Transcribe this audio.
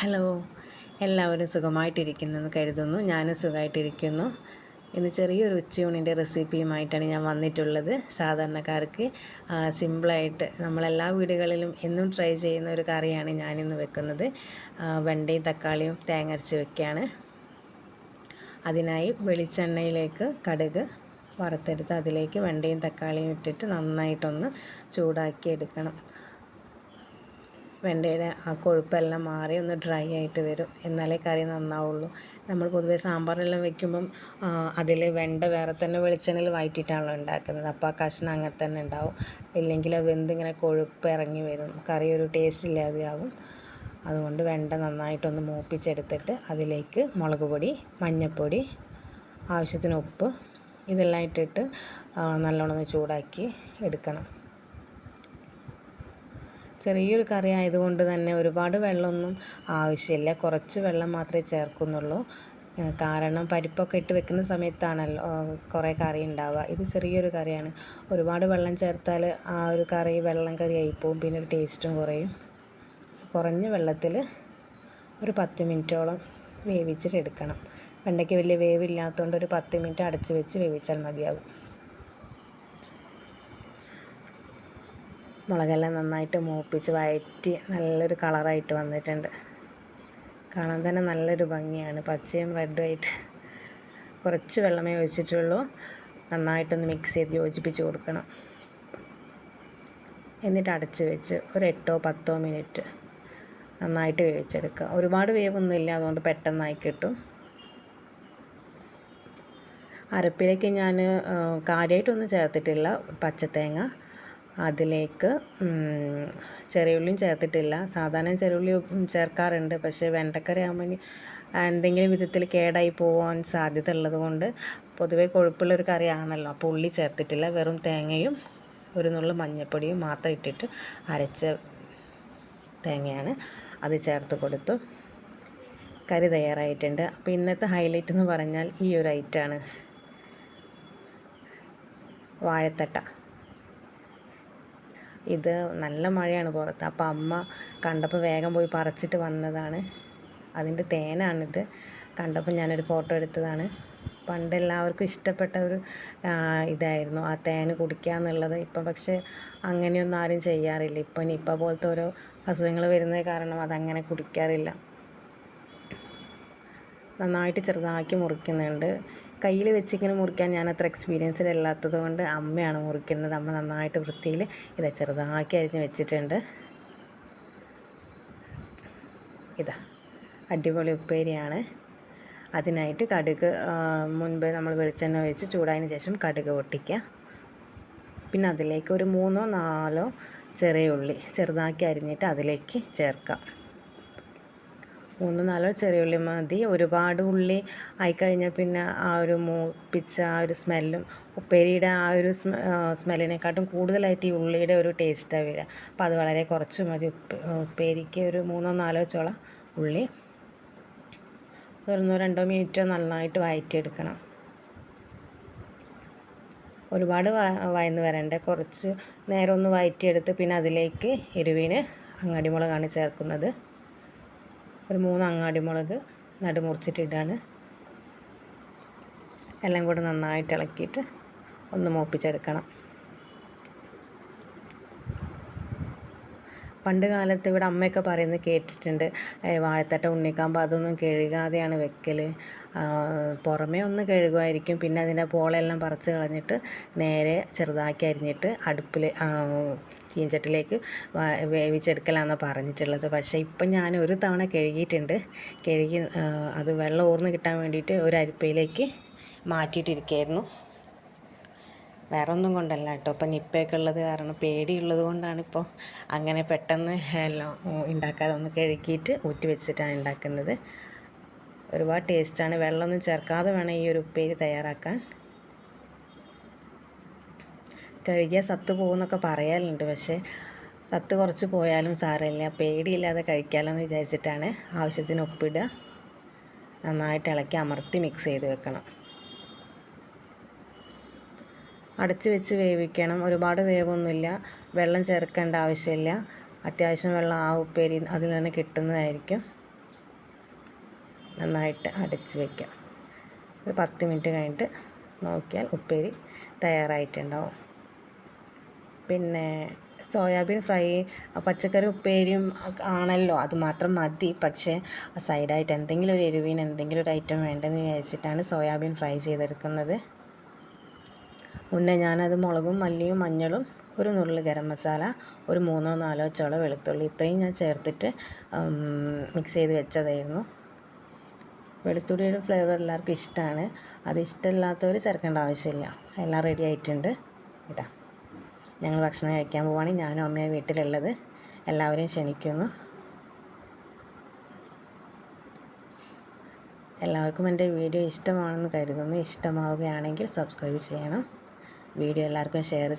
Hello. എല്ലാവരും സുഖമായിട്ടിരിക്കുന്നെന്ന് കരുതുന്നു. ഞാനും സുഖമായിട്ടിരിക്കുന്നു. ഇന്ന് ചെറിയൊരു ഉച്ചയൂണിന്റെ റെസിപ്പിയുമായിട്ടാണ് ഞാൻ വന്നിട്ടുള്ളത്. സാധാരണക്കാർക്ക് സിമ്പിളായിട്ട് നമ്മളെല്ലാ വീടുകളിലും എന്നും ട്രൈ ചെയ്യുന്ന ഒരു കറിയാണ് ഞാനിന്ന് വെക്കുന്നത്. വെണ്ടയും തക്കാളിയും തേങ്ങരച്ച് വെക്കുകയാണ്. അതിനായി വെളിച്ചെണ്ണയിലേക്ക് കടുക് വറുത്തെടുത്ത് അതിലേക്ക് വെണ്ടയും തക്കാളിയും ഇട്ടിട്ട് നന്നായിട്ടൊന്ന് ചൂടാക്കി എടുക്കണം വെണ്ടയുടെ ആ കൊഴുപ്പെല്ലാം മാറി ഒന്ന് ഡ്രൈ ആയിട്ട് വരും. എന്നാലേ കറി നന്നാവുള്ളൂ. നമ്മൾ പൊതുവേ സാമ്പാറെല്ലാം വെക്കുമ്പം അതിൽ വെണ്ട വേറെ തന്നെ വെളിച്ചെണ്ണയിൽ വഴറ്റിയിട്ടാണല്ലോ ഉണ്ടാക്കുന്നത്. അപ്പോൾ ആ കഷ്ണം അങ്ങനെ തന്നെ ഉണ്ടാവും. ഇല്ലെങ്കിൽ അത് വെന്തിങ്ങനെ കൊഴുപ്പ് ഇറങ്ങി വരും. കറി ഒരു ടേസ്റ്റ് ഇല്ലാതെയാവും അതുകൊണ്ട് വെണ്ട നന്നായിട്ടൊന്ന് മൂപ്പിച്ചെടുത്തിട്ട് അതിലേക്ക് മുളക് പൊടി മഞ്ഞൾപ്പൊടി ആവശ്യത്തിന് ഉപ്പ് ഇതെല്ലാം ഇട്ടിട്ട് നല്ലോണം ഒന്ന് ചൂടാക്കി എടുക്കണം. ചെറിയൊരു കറി ആയതുകൊണ്ട് തന്നെ ഒരുപാട് വെള്ളമൊന്നും ആവശ്യമില്ല. കുറച്ച് വെള്ളം മാത്രമേ ചേർക്കുന്നുള്ളൂ. കാരണം പരിപ്പൊക്കെ ഇട്ട് വെക്കുന്ന സമയത്താണല്ലോ കുറേ കറി ഉണ്ടാവുക. ഇത് ചെറിയൊരു കറിയാണ്. ഒരുപാട് വെള്ളം ചേർത്താൽ ആ ഒരു കറി വെള്ളം കറി ആയിപ്പോവും. പിന്നെ ഒരു ടേസ്റ്റും കുറയും. കുറഞ്ഞ വെള്ളത്തിൽ ഒരു പത്ത് മിനിറ്റോളം വേവിച്ചിട്ട് എടുക്കണം. വെണ്ടയ്ക്ക് വലിയ വേവില്ലാത്തതുകൊണ്ട് ഒരു പത്ത് മിനിറ്റ് അടച്ച് വെച്ച് വേവിച്ചാൽ മതിയാകും മുളകെല്ലാം നന്നായിട്ട് മൂപ്പിച്ച് വയറ്റി നല്ലൊരു കളറായിട്ട് വന്നിട്ടുണ്ട്. കാണാൻ തന്നെ നല്ലൊരു ഭംഗിയാണ്. പച്ചയും റെഡും ആയിട്ട് കുറച്ച് വെള്ളമേ ഒഴിച്ചിട്ടുള്ളൂ. നന്നായിട്ടൊന്ന് മിക്സ് ചെയ്ത് യോജിപ്പിച്ച് കൊടുക്കണം. എന്നിട്ട് അടച്ച് വെച്ച് ഒരു എട്ടോ പത്തോ മിനിറ്റ് നന്നായിട്ട് വേവിച്ചെടുക്കുക. ഒരുപാട് വേവൊന്നുമില്ല അതുകൊണ്ട് പെട്ടെന്നായി കിട്ടും. അരപ്പിലേക്ക് ഞാൻ കാര്യമായിട്ടൊന്നും ചേർത്തിട്ടില്ല പച്ചത്തേങ്ങ. അതിലേക്ക് ചെറിയ ചെറിയുള്ളിയും ചേർത്തിട്ടില്ല. സാധാരണ ചെറിയുള്ളി ചേർക്കാറുണ്ട്. പക്ഷേ വെണ്ടക്കറി ആകുമ്പോൾ എന്തെങ്കിലും വിധത്തിൽ കേടായി പോകാൻ സാധ്യത ഉള്ളത് കൊണ്ട് പൊതുവേ കൊഴുപ്പുള്ളൊരു കറിയാണല്ലോ. അപ്പോൾ ഉള്ളി ചേർത്തിട്ടില്ല. വെറും തേങ്ങയും ഒരു നുള്ളു മഞ്ഞൾപ്പൊടിയും മാത്രം ഇട്ടിട്ട് അരച്ച തേങ്ങയാണ് അത് ചേർത്ത് കൊടുത്തു. കറി തയ്യാറായിട്ടുണ്ട്. അപ്പോൾ ഇന്നത്തെ ഹൈലൈറ്റ് എന്ന് പറഞ്ഞാൽ ഈ ഒരു ഐറ്റമാണ് വാഴത്തട്ട. ഇത് നല്ല മഴയാണ് പുറത്ത്. അപ്പോൾ അമ്മ കണ്ടപ്പോൾ വേഗം പോയി പറിച്ചിട്ട് വന്നതാണ്. അതിന്റെ തേനാണിത്. കണ്ടപ്പോൾ ഞാനൊരു ഫോട്ടോ എടുത്തതാണ്. പണ്ട് എല്ലാവർക്കും ഇഷ്ടപ്പെട്ട ഒരു ഇതായിരുന്നു. ആ തേൻ കുടിക്കുക എന്നുള്ളത്. ഇപ്പം പക്ഷേ അങ്ങനെയൊന്നും ആരും ചെയ്യാറില്ല. ഇപ്പം നിപ്പ പോലത്തെ ഓരോ അസുഖങ്ങൾ വരുന്നത് കാരണം അതങ്ങനെ കുടിക്കാറില്ല. നന്നായിട്ട് ചെറുതാക്കി മുറിക്കുന്നുണ്ട്. കയ്യിൽ വെച്ചിങ്ങനെ മുറിക്കാൻ ഞാൻ അത്ര എക്സ്പീരിയൻസ്ഡ് അല്ലാത്തത് കൊണ്ട് അമ്മയാണ് മുറിക്കുന്നത്. അമ്മ നന്നായിട്ട് വൃത്തിയിൽ ഇതാ ചെറുതാക്കി അരിഞ്ഞ് വെച്ചിട്ടുണ്ട്. ഇതാ അടിപൊളി ഉപ്പേരിയാണ്. അതിനായിട്ട് കടുക് മുൻപ് നമ്മൾ വെളിച്ചെണ്ണ ഒഴിച്ച് ചൂടായതിന് ശേഷം കടുക് പൊട്ടിക്കുക. പിന്നെ അതിലേക്ക് ഒരു മൂന്നോ നാലോ ചെറിയ ഉള്ളി ചെറുതാക്കി അരിഞ്ഞിട്ട് അതിലേക്ക് ചേർക്കാം. മൂന്ന് നാലോ ചെറിയ ഉള്ളി മതി. ഒരുപാട് ഉള്ളി ആയിക്കഴിഞ്ഞാൽ പിന്നെ ആ ഒരു മൂപ്പിച്ച ആ ഒരു സ്മെല്ലും ഉപ്പേരിയുടെ ആ ഒരു സ്മെ സ്മെല്ലിനെക്കാട്ടും കൂടുതലായിട്ട് ഈ ഉള്ളിയുടെ ഒരു ടേസ്റ്റാണ് വരിക. അപ്പോൾ അത് വളരെ കുറച്ച് മതി ഉപ്പ് ഉപ്പേരിക്ക് ഒരു മൂന്നോ നാലോ ചോള ഉള്ളി. അതൊന്നോ രണ്ടോ മിനിറ്റോ നന്നായിട്ട് വഴറ്റിയെടുക്കണം ഒരുപാട് വയന്ന് വരണ്ട. കുറച്ച് നേരം ഒന്ന് വഴറ്റിയെടുത്ത് പിന്നെ അതിലേക്ക് എരിവിന് അങ്ങാടിമുളകാണ് ചേർക്കുന്നത്. ഒരു മൂന്ന് അങ്ങാടി മുളക് നടുമുറിച്ചിട്ടിടാണ് എല്ലാം കൂടെ നന്നായിട്ട് ഇളക്കിയിട്ട് ഒന്ന് മൂപ്പിച്ചെടുക്കണം. പണ്ട് കാലത്ത് ഇവിടെ അമ്മയൊക്കെ പറയുന്നത് കേട്ടിട്ടുണ്ട്. വാഴത്തട്ട ഉണ്ണിക്കാമ്പ് അതൊന്നും കഴുകാതെയാണ് വെക്കൽ പുറമേ ഒന്ന് കഴുകുമായിരിക്കും. പിന്നെ അതിന്റെ പോളെല്ലാം പറിച്ച് കളഞ്ഞിട്ട് നേരെ ചെറുതാക്കി അരിഞ്ഞിട്ട് അടുപ്പിൽ ചീഞ്ചട്ടിലേക്ക് വ- പറഞ്ഞിട്ടുള്ളത്. പക്ഷേ ഇപ്പം ഞാൻ ഒരു തവണ കഴുകിയിട്ടുണ്ട്. കഴുകി അത് വെള്ളം ഊർന്ന് കിട്ടാൻ വേണ്ടിയിട്ട് ഒരു അരിപ്പയിലേക്ക് മാറ്റിയിട്ടിരിക്കുകയായിരുന്നു വേറെ ഒന്നും കൊണ്ടല്ല കേട്ടോ. ഇപ്പം നിപ്പയൊക്കെ ഉള്ളത് കാരണം പേടിയുള്ളത് കൊണ്ടാണ് ഇപ്പോൾ അങ്ങനെ പെട്ടെന്ന് എല്ലാം ഉണ്ടാക്കാതെ ഒന്ന് കഴുകിയിട്ട് ഊറ്റി വെച്ചിട്ടാണ് ഉണ്ടാക്കുന്നത്. ഒരുപാട് ടേസ്റ്റാണ്. വെള്ളമൊന്നും ചേർക്കാതെ വേണം ഈ ഒരു ഉപ്പേരി തയ്യാറാക്കാൻ. കഴുകിയാൽ സത്ത് പോകുമെന്നൊക്കെ പറയാറുണ്ട്. പക്ഷേ സത്ത് കുറച്ച് പോയാലും സാരമില്ല. പേടിയില്ലാതെ കഴിക്കാമല്ലോ എന്ന് വിചാരിച്ചിട്ടാണ് ആവശ്യത്തിന് ഉപ്പിടുക നന്നായിട്ട് ഇളക്കി അമർത്തി മിക്സ് ചെയ്ത് വെക്കണം. അടച്ച് വെച്ച് വേവിക്കണം. ഒരുപാട് വേവൊന്നുമില്ല. വെള്ളം ചേർക്കേണ്ട ആവശ്യമില്ല. അത്യാവശ്യം വെള്ളം ആ ഉപ്പേരി അതിൽ തന്നെ കിട്ടുന്നതായിരിക്കും. നന്നായിട്ട് അടച്ച് വയ്ക്കാം ഒരു പത്ത് മിനിറ്റ് കഴിഞ്ഞിട്ട് നോക്കിയാൽ ഉപ്പേരി തയ്യാറായിട്ടുണ്ടാവും. പിന്നെ സോയാബീൻ ഫ്രൈ പച്ചക്കറി ഉപ്പേരിയും ആണല്ലോ. അതുമാത്രം മതി. പക്ഷേ സൈഡായിട്ട് എന്തെങ്കിലും ഒരു എരിവിന് എന്തെങ്കിലും ഒരു ഐറ്റം വേണ്ടെന്ന് വിചാരിച്ചിട്ടാണ് സോയാബീൻ ഫ്രൈ ചെയ്തെടുക്കുന്നത്. മുന്നേ ഞാനത് മുളകും മല്ലിയും മഞ്ഞളും ഒരു നുള്ളി ഗരം മസാല ഒരു മൂന്നോ നാലോ ചുള വെളുത്തുള്ളി ഇത്രയും ഞാൻ ചേർത്തിട്ട് മിക്സ് ചെയ്ത് വെച്ചതായിരുന്നു. വെളുത്തുള്ളിയുടെ ഫ്ലേവർ എല്ലാവർക്കും ഇഷ്ടമാണ് അത് ഇഷ്ടമില്ലാത്തവർ ചേർക്കേണ്ട ആവശ്യമില്ല. എല്ലാം റെഡി ആയിട്ടുണ്ട്. ഇതാ. ഞങ്ങൾ ഭക്ഷണം കഴിക്കാൻ പോവാണ്. ഞാനും അമ്മയും വീട്ടിലുള്ളത്. എല്ലാവരെയും ക്ഷണിക്കുന്നു. എല്ലാവർക്കും എന്റെ വീഡിയോ ഇഷ്ടമാണെന്ന് കരുതുന്നു. ഇഷ്ടമാവുകയാണെങ്കിൽ സബ്സ്ക്രൈബ് ചെയ്യണം. വീഡിയോ എല്ലാവർക്കും ഷെയർ